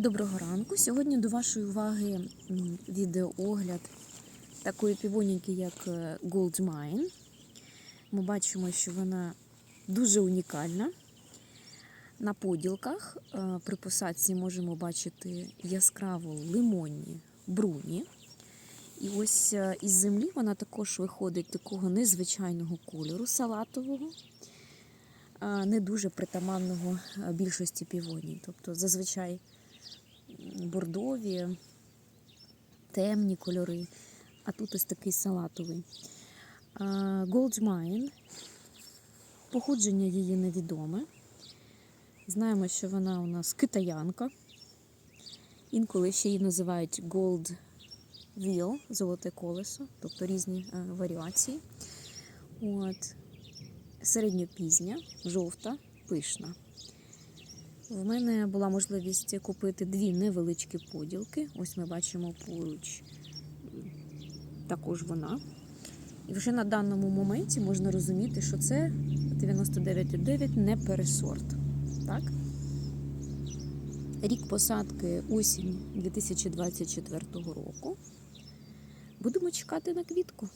Доброго ранку. Сьогодні до вашої уваги відеоогляд такої півоніки, як е, Gold Mine. Ми бачимо, що вона дуже унікальна. На поділках е, при посадці можемо бачити яскраво лимонні бруні. І ось е, із землі вона також виходить такого незвичайного кольору салатового, не дуже притаманного більшості півоній. Тобто зазвичай бордові, темні кольори, а тут ось такий салатовий. А, Gold Mine. Походження її невідоме. Знаємо, що вона у нас китаянка. Інколи ще її називають Gold Wheel, золоте колесо, тобто різні е, варіації. От. Середньопізня, жовта, пишна. В мене була можливість купити дві невеличкі поділки. Ось ми бачимо поруч також вона. І вже на даному моменті можна розуміти, що це 99,9 не пересорт. Так? Рік посадки осінь 2024 року. Будемо чекати на квітку.